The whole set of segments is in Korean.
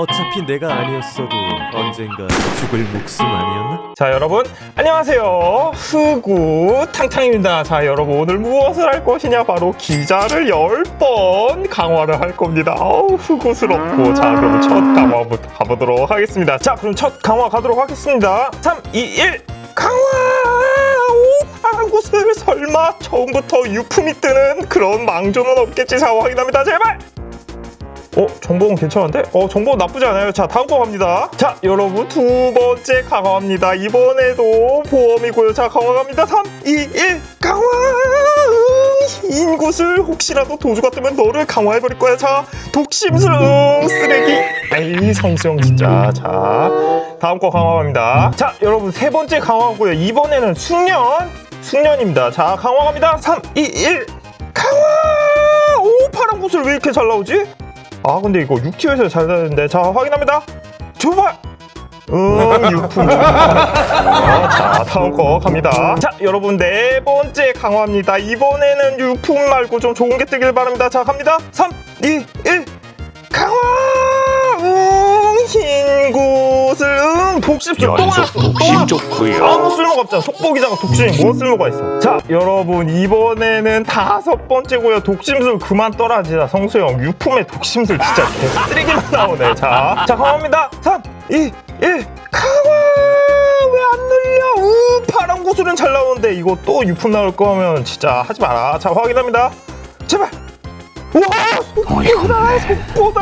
어차피 내가 아니었어도 언젠가 죽을 목숨 아니었나? 자 여러분 안녕하세요. 흐구 탕탕입니다. 자 여러분 오늘 무엇을 할 것이냐? 바로 기자를 10번 강화를 할 겁니다. 어우 흐구스럽고. 자 그럼 첫 강화부터 가보도록 하겠습니다. 자 그럼 첫 강화 가도록 하겠습니다. 3 2 1 강화! 오 파란 곳을 설마 처음부터 유품이 뜨는 그런 망조는 없겠지? 자 확인합니다. 제발 어, 정보는 괜찮은데? 어, 정보 나쁘지 않아요. 자, 다음 거 갑니다. 자, 여러분, 두 번째 강화입니다. 이번에도 보험이고요. 자, 강화 갑니다. 3, 2, 1, 강화! 응, 흰 곳을 혹시라도 도주가 뜨면 너를 강화해버릴 거야. 자, 독심술, 응, 쓰레기. 에이, 성수형 진짜. 자, 다음 거 강화 갑니다. 자, 여러분, 세 번째 강화고요. 이번에는 숙련. 숙련입니다. 자, 강화 갑니다. 3, 2, 1, 강화! 오, 파란 곳을 왜 이렇게 잘 나오지? 아 근데 이거 6티어에서 잘 나는데. 자 확인합니다. 주발! 응 유품 아, 자 다음 거 갑니다. 자 여러분 네 번째 강화입니다. 이번에는 유품 말고 좀 좋은 게 뜨길 바랍니다. 자 갑니다. 3 2 1 강화! 응흰 곳을 응 독심술 또 독심 좋고요. 아무 쓸모가 없잖아. 속보기자가 독심이 뭐 쓸모가 있어? 자, 여러분 이번에는 다섯 번째고요. 독심술 그만 떠라지다. 성수형 유품의 독심술 진짜 개쓰레기만 나오네. 자, 자 강화합니다. 3, 2, 1, 강화. 왜안 늘려? 우 파란 구슬은 잘 나오는데 이거 또 유품 나올 거면 진짜 하지 마라. 자, 확인합니다. 제발. 우와 속보다 속보다.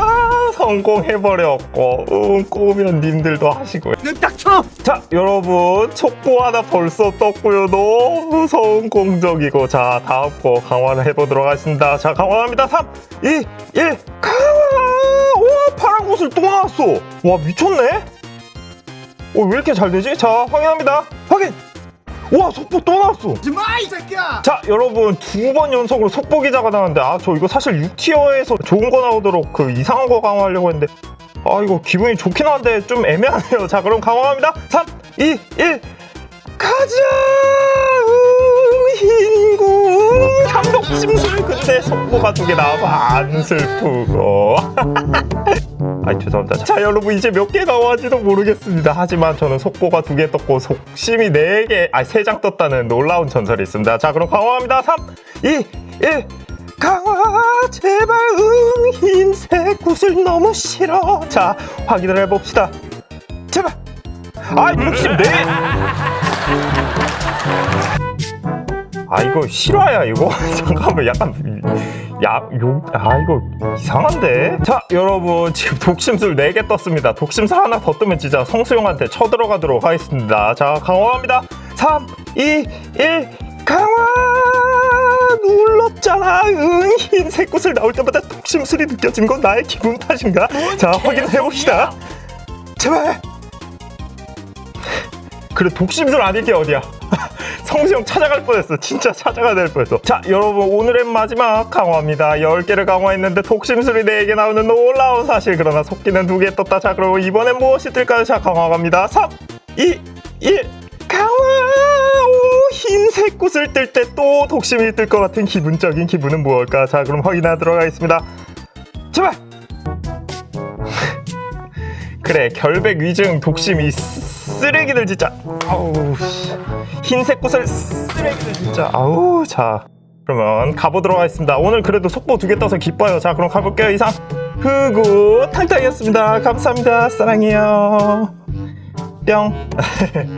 성공해버렸고 응 꼬우면 님들도 하시고요. 자 여러분 촉보 하나 벌써 떴고요. 너무 성공적이고. 자 다음 거 강화를 해보도록 하겠습니다. 자 강화합니다. 3 2 1 강화! 우와 파란 곳을 또 나왔어. 와 미쳤네? 어, 왜 이렇게 잘 되지? 자 확인합니다. 확인! 우 와 속보 또 나왔어. 마이 새끼야. 자 여러분 두 번 연속으로 속보 기자가 나왔는데 아 저 이거 사실 6티어에서 좋은 거 나오도록 그 이상한 거 강화하려고 했는데 아 이거 기분이 좋긴 한데 좀 애매하네요. 자 그럼 강화합니다. 3 2 1 가자 흰구 삼독 심술 근데 속보가 두 개 나와서 안 슬프고 아이 죄송합니다. 자 여러분 이제 몇개 강화할지도 모르겠습니다. 하지만 저는 속보가 두 개 떴고 속심이 네 개, 아니 세 장 떴다는 놀라운 전설이 있습니다. 자 그럼 강화합니다. 3, 2, 1 강화 제발 응 흰색 구슬 너무 싫어. 자 확인을 해봅시다. 제발. 아이 독심 네. 아 이거 실화야 이거? 잠깐만 약간 야욕아 이거 이상한데? 자 여러분 지금 독심술 4개 떴습니다. 독심술 하나 더 뜨면 진짜 성수용한테 쳐들어가도록 하겠습니다. 자 강화합니다. 3 2 1 강화! 눌렀잖아. 응 흰색 꽃을 나올 때마다 독심술이 느껴진 건 나의 기분 탓인가? 자 확인을 해봅시다. 제발! 그래 독심술 아닐 게 어디야 성수 형 찾아갈 뻔했어. 진짜 찾아가야 될 뻔했어. 자, 여러분 오늘의 마지막 강화입니다. 10개를 강화했는데 독심술이 4개 나오는 놀라운 사실. 그러나 속기는 2개 떴다. 자, 그럼 이번엔 무엇이 뜰까요? 자, 강화 갑니다. 3, 2, 1, 강화! 오, 흰색 꽃을 뜰 때 또 독심이 뜰 것 같은 기분적인 기분은 무엇일까? 자, 그럼 확인하도록 하겠습니다. 제발! 그래, 결백 위증 독심이 쓰레기들 진짜. 아우, 씨. 흰색 꽃을 쓰레기들 진짜. 아우 자. 그러면 가보도록 하겠습니다. 오늘 그래도 속보 두 개 떠서 기뻐요. 자 그럼 가볼게요. 이상 흐구 탕탕이었습니다. 감사합니다. 사랑해요. 뿅